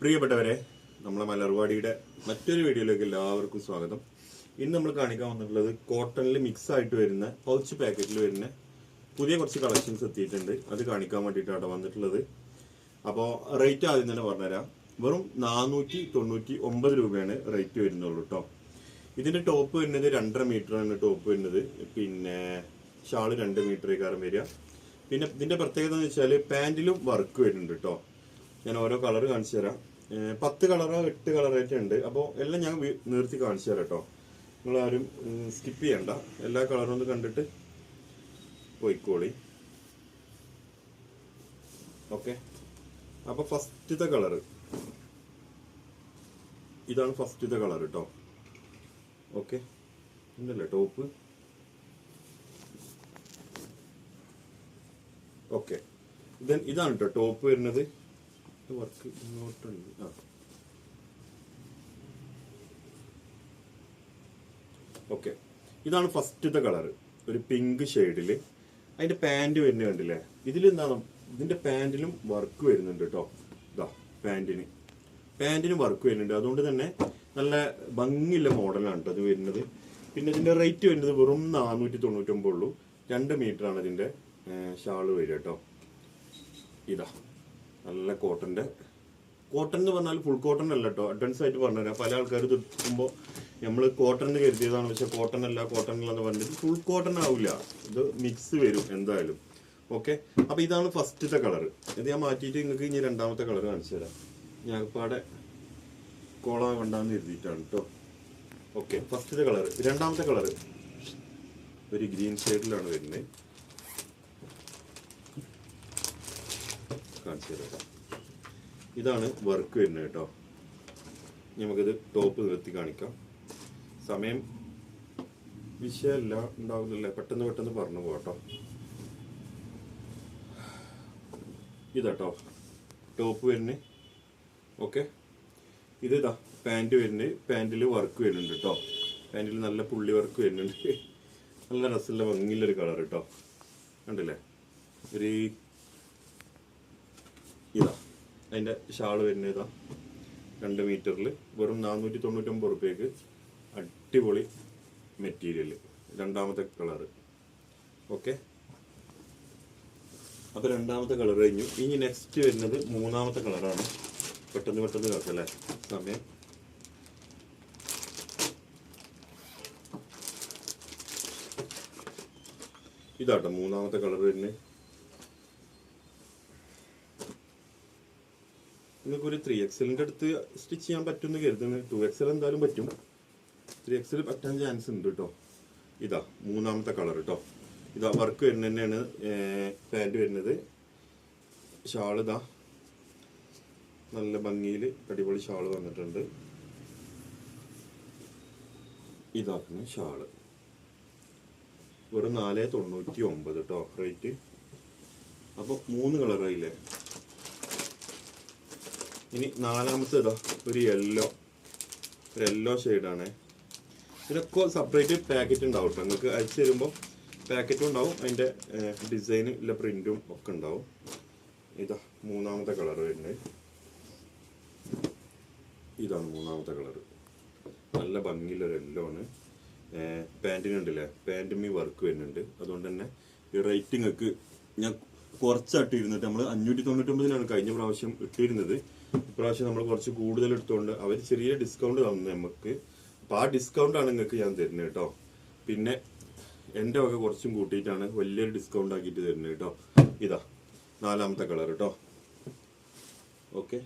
പ്രിയപ്പെട്ടവരെ നമ്മളെ മലർവാടിയുടെ മറ്റൊരു വീഡിയോയിലേക്ക് എല്ലാവർക്കും സ്വാഗതം. ഇന്ന് നമ്മൾ കാണിക്കാൻ വന്നിട്ടുള്ളത് കോട്ടണിൽ മിക്സ് ആയിട്ട് വരുന്ന പൗച്ച് പാക്കറ്റിൽ വരുന്ന പുതിയ കുറച്ച് കളക്ഷൻസ് എത്തിയിട്ടുണ്ട്. അത് കാണിക്കാൻ വേണ്ടിയിട്ടാണ് വന്നിട്ടുള്ളത്. അപ്പോൾ റേറ്റ് ആദ്യം തന്നെ പറഞ്ഞുതരാം. വെറും നാനൂറ്റി തൊണ്ണൂറ്റി ഒമ്പത് രൂപയാണ് റേറ്റ് വരുന്നുള്ളൂ കേട്ടോ ഇതിന്റെ ടോപ്പ് വരുന്നത് രണ്ടര മീറ്റർ ആണ് ടോപ്പ് വരുന്നത്. പിന്നെ ഷാൾ രണ്ട് മീറ്റർ കാരം വരിക. പിന്നെ ഇതിന്റെ പ്രത്യേകത എന്ന് വെച്ചാൽ പാന്റിലും വർക്ക് വരുന്നുണ്ട് കേട്ടോ ഞാൻ ഓരോ കളർ കാണിച്ചു തരാം. പത്ത് കളറോ എട്ട് കളറായിട്ട് ഉണ്ട്. അപ്പോൾ എല്ലാം ഞാൻ നിർത്തി കാണിച്ചു തരാം കേട്ടോ. നിങ്ങളാരും സ്കിപ്പ് ചെയ്യണ്ട. എല്ലാ കളറും ഒന്ന് കണ്ടിട്ട് പോയിക്കോളി. ഓക്കെ. അപ്പൊ ഫസ്റ്റത്തെ കളർ. ഇതാണ് ഫസ്റ്റത്തെ കളർ കേട്ടോ. ഓക്കെ. ഉണ്ടല്ലേ ടോപ്പ്? ഓക്കെ. ദെൻ ഇതാണ് കേട്ടോ ടോപ്പ് വരുന്നത്. വർക്ക് ഇങ്ങോട്ടുണ്ട് ആ. ഓക്കെ. ഇതാണ് ഫസ്റ്റത്തെ കളർ ഒരു പിങ്ക് ഷെയ്ഡിൽ അതിന്റെ പാന്റ് വരുന്ന കണ്ടില്ലേ? ഇതിൽ എന്താണ് ഇതിന്റെ പാന്റിലും വർക്ക് വരുന്നുണ്ട് കേട്ടോ ഇതാ പാന്റിന് പാന്റിന് വർക്ക് വരുന്നുണ്ട്. അതുകൊണ്ട് തന്നെ നല്ല ഭംഗിയുള്ള മോഡലാണ് കേട്ടോ അത് വരുന്നത്. പിന്നെ ഇതിന്റെ റേറ്റ് വരുന്നത് വെറും നാനൂറ്റി തൊണ്ണൂറ്റൊമ്പത് ഉള്ളൂ. രണ്ട് മീറ്റർ ആണ് ഇതിന്റെ ഷാൾ വരിക കേട്ടോ ഇതാ. നല്ല കോട്ടന്റെ. കോട്ടൺ എന്ന് പറഞ്ഞാൽ ഫുൾ കോട്ടൺ അല്ല കേട്ടോ അഡ്വാൻസ് ആയിട്ട് പറഞ്ഞുതരാം. പല ആൾക്കാർ തുടക്കുമ്പോൾ നമ്മൾ കോട്ടൺ എന്ന് കരുതിയതാണ്. പക്ഷേ കോട്ടൺ അല്ല കോട്ടൺ അല്ല പറഞ്ഞിട്ട് ഫുൾ കോട്ടൺ ആവില്ല ഇത് മിക്സ് വരും എന്തായാലും. ഓക്കെ അപ്പോൾ ഇതാണ് ഫസ്റ്റത്തെ കളർ ഇത് ഞാൻ മാറ്റിയിട്ട് നിങ്ങൾക്ക് ഇനി രണ്ടാമത്തെ കളർ കാണിച്ചു തരാം. ഞാൻ ഇപ്പാടെ കോള വേണ്ടാന്ന് കരുതിയിട്ടാണ് കേട്ടോ ഓക്കെ ഫസ്റ്റത്തെ കളർ രണ്ടാമത്തെ കളർ ഒരു ഗ്രീൻ ഷെയ്ഡിലാണ് വരുന്നത്. കാണിച്ചു തരാം ഇതാണ് വർക്ക് വരുന്നത് കേട്ടോ. നമുക്കിത് ടോപ്പ് നിർത്തി കാണിക്കാം. സമയം വിഷയമല്ല ഉണ്ടാവില്ലല്ലേ പെട്ടെന്ന് പെട്ടെന്ന് പറഞ്ഞു പോകട്ടോ ഇതാട്ടോ ടോപ്പ് വരുന്നത്. ഓക്കെ ഇത് ഇതാ പാന്റ് വരുന്നത്. പാന്റിൽ വർക്ക് വരുന്നുണ്ട് കേട്ടോ. പാന്റിൽ നല്ല പുള്ളി വർക്ക് വരുന്നുണ്ട്. നല്ല രസമുള്ള ഭംഗിയുള്ളൊരു കളർ കേട്ടോ. കണ്ടില്ലേ? ഒരു ഇതാ. അതിന്റെ ഷാൾ വരുന്നത് ഇതാ. രണ്ട് മീറ്ററിൽ വെറും നാനൂറ്റി തൊണ്ണൂറ്റൊമ്പത് റുപ്യക്ക് അടിപൊളി മെറ്റീരിയൽ രണ്ടാമത്തെ കളറ് ഓക്കെ അപ്പൊ രണ്ടാമത്തെ കളർ കഴിഞ്ഞു. ഇനി നെക്സ്റ്റ് വരുന്നത് മൂന്നാമത്തെ കളറാണ് പെട്ടെന്ന് പെട്ടെന്ന് കേൾക്കല്ലേ സമയം. ഇതാട്ടോ മൂന്നാമത്തെ കളർ വരുന്നത്. നിങ്ങൾക്ക് ഒരു ത്രീ എക്സലിന്റെ അടുത്ത് സ്റ്റിച്ച് ചെയ്യാൻ പറ്റുമെന്ന് കരുതുന്നു. ടു എക്സൽ എന്തായാലും പറ്റും. ത്രീ എക്സൽ പറ്റാൻ ചാൻസ് ഉണ്ട് കേട്ടോ ഇതാ മൂന്നാമത്തെ കളർ കേട്ടോ ഇതാ വർക്ക് വരുന്നത് തന്നെയാണ് പാന്റ് വരുന്നത്. ഷാൾ ഇതാ. നല്ല ഭംഗിയിൽ അടിപൊളി ഷാൾ വന്നിട്ടുണ്ട്. ഇതാക്കുന്നു ഷാൾ. വെറും നാല് തൊണ്ണൂറ്റി ഒമ്പത് കേട്ടോ റേറ്റ് അപ്പോൾ മൂന്ന് കളറായില്ലേ ഇനി നാലാമത്തെ ഇതാ ഒരു യെല്ലോ ഒരു യെല്ലോ ഷെയ്ഡാണേ ഇതിനൊക്കെ സെപ്പറേറ്റ് പാക്കറ്റ് ഉണ്ടാവും കേട്ടോ നിങ്ങൾക്ക് അയച്ചു തരുമ്പോൾ പാക്കറ്റും ഉണ്ടാവും അതിന്റെ ഡിസൈനും ഇല്ല പ്രിന്റും ഒക്കെ ഉണ്ടാവും. ഇതാ മൂന്നാമത്തെ കളർ വരുന്നത് ഇതാണ് മൂന്നാമത്തെ കളർ നല്ല ഭംഗിയുള്ള ഒരു യെല്ലോ ആണ്. പാന്റിനുണ്ടല്ലേ പാന്റും ഈ വർക്ക് വരുന്നുണ്ട്. അതുകൊണ്ട് തന്നെ ഈ റേറ്റിംഗ് ഞാൻ കുറച്ചായിട്ട് ഇരുന്നിട്ട് നമ്മൾ അഞ്ഞൂറ്റി തൊണ്ണൂറ്റൊമ്പതിനാണ് കഴിഞ്ഞ പ്രാവശ്യം ഇട്ടിരുന്നത്. ഇപ്രാവശ്യം നമ്മൾ കുറച്ച് കൂടുതൽ എടുത്തുകൊണ്ട് അവർ ചെറിയ ഡിസ്കൗണ്ട് തന്നു നമുക്ക് അപ്പോൾ ആ ഡിസ്കൗണ്ട് ആണ് നിങ്ങൾക്ക് ഞാൻ തരുന്നത് കേട്ടോ. പിന്നെ എന്റെ വക കുറച്ചും കൂട്ടിയിട്ടാണ് വലിയൊരു ഡിസ്കൗണ്ട് ആക്കിയിട്ട് തരുന്നത് കേട്ടോ. ഇതാ നാലാമത്തെ കളർ കേട്ടോ. ഓക്കെ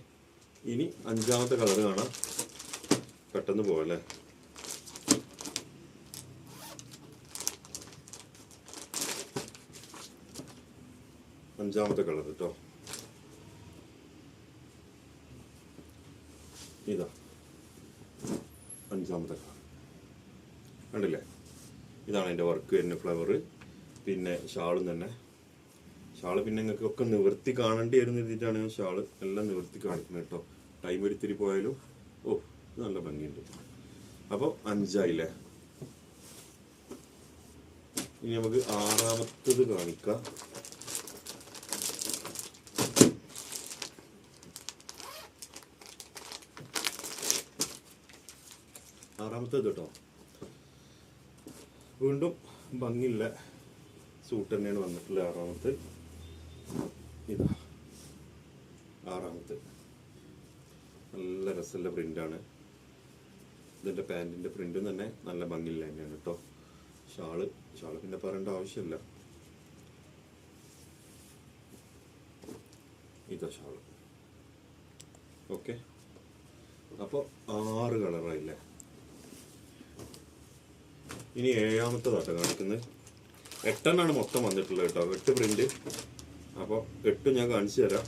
ഇനി അഞ്ചാമത്തെ കളർ കാണാം. പെട്ടെന്ന് പോവല്ലേ അഞ്ചാമത്തെ കളർ കേട്ടോ ഇതാ. അഞ്ചാമത്തെ കളർ. കണ്ടില്ലേ? ഇതാണ് എന്റെ വർക്ക് വരുന്ന ഫ്ലവർ പിന്നെ ഷാളും തന്നെ. ഷാൾ പിന്നെ നിങ്ങൾക്ക് ഒക്കെ നിവർത്തി കാണേണ്ടി വരുന്ന രീതിയിലാണ് ഞാൻ ഷാൾ എല്ലാം നിവർത്തി കാണിക്കുന്നത് കേട്ടോ ടൈം എടുത്തിരി പോയാലും ഓ നല്ല ഭംഗിയുണ്ട്. അപ്പോൾ അഞ്ചായില്ലേ? ഇനി നമുക്ക് ആറാമത്തത് കാണിക്കാം. ആറാമത്തേത് കേട്ടോ. വീണ്ടും ഭംഗിയുള്ള സൂട്ട് തന്നെയാണ് വന്നിട്ടുള്ളത് ആറാമത്തെ. ഇതാ ആറാമത്തെ. നല്ല രസമുള്ള പ്രിന്റാണ് ഇതിന്റെ പാന്റിന്റെ പ്രിന്റും തന്നെ നല്ല ഭംഗിയുള്ള തന്നെയാണ് കേട്ടോ. ഷാൾ ഷാൾ പിന്നെ പറയേണ്ട ആവശ്യമില്ല. ഇതാ ഷാൾ. ഓക്കെ അപ്പോൾ ആറ് കളറായില്ലേ ഇനി ഏഴാമത്തതാട്ടോ കാണിക്കുന്നത്. എട്ടെണ്ണാണ് മൊത്തം വന്നിട്ടുള്ളത് കേട്ടോ. എട്ട് പ്രിന്റ് അപ്പോൾ എട്ട് ഞാൻ കാണിച്ചു തരാം.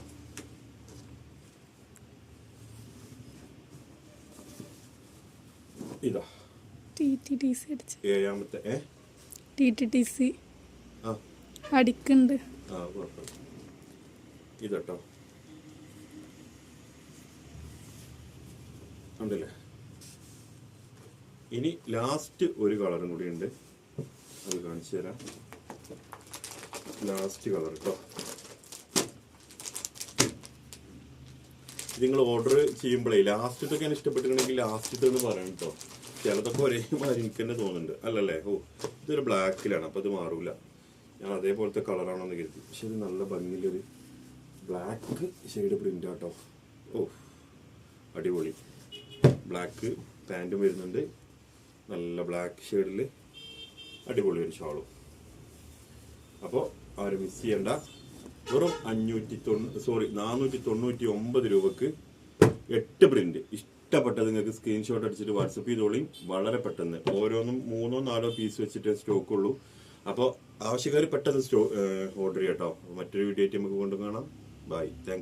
ഇതാ. ഏഴാമത്തെ ഏ? T T T C. ആ. അടിക്കുന്നുണ്ട്. ആ കുഴപ്പമില്ല. ഇതട്ടോ. ഉണ്ടല്ലേ ഇനി ലാസ്റ്റ് ഒരു കളറും കൂടി ഉണ്ട്. അത് കാണിച്ചു തരാം. ലാസ്റ്റ് കളർ കേട്ടോ നിങ്ങൾ ഓർഡർ ചെയ്യുമ്പോഴേ ലാസ്റ്റത്തൊക്കെ ഇഷ്ടപ്പെട്ടിട്ടുണ്ടെങ്കിൽ ലാസ്റ്റത്തെ എന്ന് പറയണം കേട്ടോ ചിലതൊക്കെ ഒരേ മാതിരി എനിക്ക് തന്നെ തോന്നുന്നുണ്ട്. അല്ലല്ലേ? ഓ ഇതൊരു ബ്ലാക്കിലാണ് അപ്പോൾ ഇത് മാറൂല. ഞാൻ അതേപോലത്തെ കളറാണെന്ന് കരുതി. പക്ഷെ ഇത് നല്ല ഭംഗിയിലൊരു ബ്ലാക്ക് ഷെയ്ഡ് പ്രിന്റ് ആട്ടോ. ഓ അടിപൊളി. ബ്ലാക്ക് പാന്റും വരുന്നുണ്ട്. നല്ല ബ്ലാക്ക് ഷെയ്ഡിൽ അടിപൊളി ഒരു ഷോളും. അപ്പോൾ ആരും മിസ് ചെയ്യണ്ട. വെറും അഞ്ഞൂറ്റി തൊണ്ണൂ സോറി നാനൂറ്റി തൊണ്ണൂറ്റി ഒമ്പത് രൂപക്ക് എട്ട് പ്രിന്റ് ഇഷ്ടപ്പെട്ടത് നിങ്ങൾക്ക് സ്ക്രീൻഷോട്ട് അടിച്ചിട്ട് വാട്സപ്പ് ചെയ്തോളിയും വളരെ പെട്ടെന്ന്. ഓരോന്നും മൂന്നോ നാലോ പീസ് വെച്ചിട്ട് സ്റ്റോക്ക് ഉള്ളൂ. അപ്പോൾ ആവശ്യക്കാർ പെട്ടെന്ന് സ്റ്റോ ഓർഡർ ചെയ്യാം കേട്ടോ മറ്റൊരു വീഡിയോ ആയിട്ട് നമുക്ക് കൊണ്ടു കാണാം. Bye thank